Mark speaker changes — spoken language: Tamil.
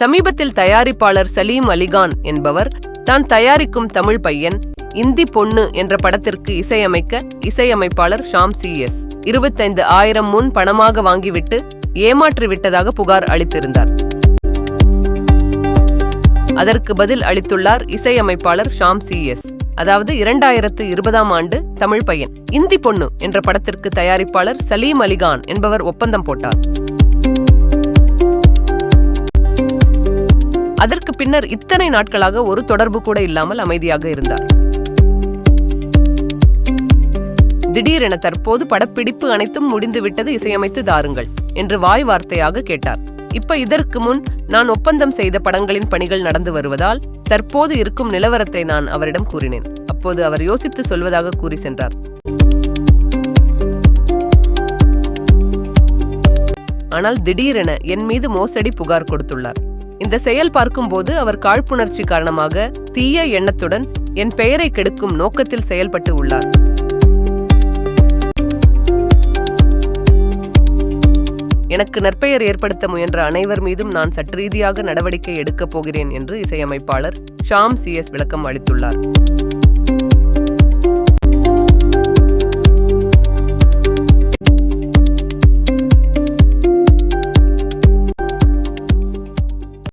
Speaker 1: சமீபத்தில் தயாரிப்பாளர் சலீம் அலிகான் என்பவர் தான் தயாரிக்கும் தமிழ் பையன் இந்தி பொண்ணு என்ற படத்திற்கு இசையமைக்க இசையமைப்பாளர் ஷாம் சி எஸ். இருபத்தைந்து ஆயிரம் முன் பணமாக வாங்கிவிட்டு ஏமாற்றிவிட்டதாக புகார் அளித்திருந்தார். அதற்கு பதில் அளித்துள்ளார் இசையமைப்பாளர் ஷாம் சி எஸ். அதாவது இரண்டாயிரத்து இருபதாம் ஆண்டு தமிழ் பையன். இந்தி பொண்ணு என்ற படத்திற்கு தயாரிப்பாளர் சலீம் அலிகான் என்பவர் ஒப்பந்தம் போட்டார். அதற்கு பின்னர் இத்தனை நாட்களாக ஒரு தொடர்பு கூட இல்லாமல் அமைதியாக இருந்தார். திடீரென தற்போது படப்பிடிப்பு அனைத்தும் முடிந்துவிட்டது இசையமைத்து தாருங்கள் என்று வாய் வார்த்தையாக கேட்டார். இப்ப இதற்கு முன் நான் ஒப்பந்தம் செய்த படங்களின் பணிகள் நடந்து வருவதால் தற்போது இருக்கும் நிலவரத்தை நான் அவரிடம் கூறினேன். அப்போது அவர் யோசித்து சொல்வதாக கூறி சென்றார். ஆனால் திடீரென என் மீது மோசடி புகார் கொடுத்துள்ளார். இந்த செயல் பார்க்கும்போது அவர் காழ்ப்புணர்ச்சி காரணமாக தீய எண்ணத்துடன் என் பெயரை கெடுக்கும் நோக்கத்தில் செயல்பட்டு உள்ளார். எனக்கு நற்பெயர் ஏற்படுத்த முயன்ற அனைவர் மீதும் நான் சற்றீதியாக நடவடிக்கை எடுக்கப் போகிறேன் என்று இசையமைப்பாளர் ஷாம் சி எஸ் விளக்கம் அளித்துள்ளார்.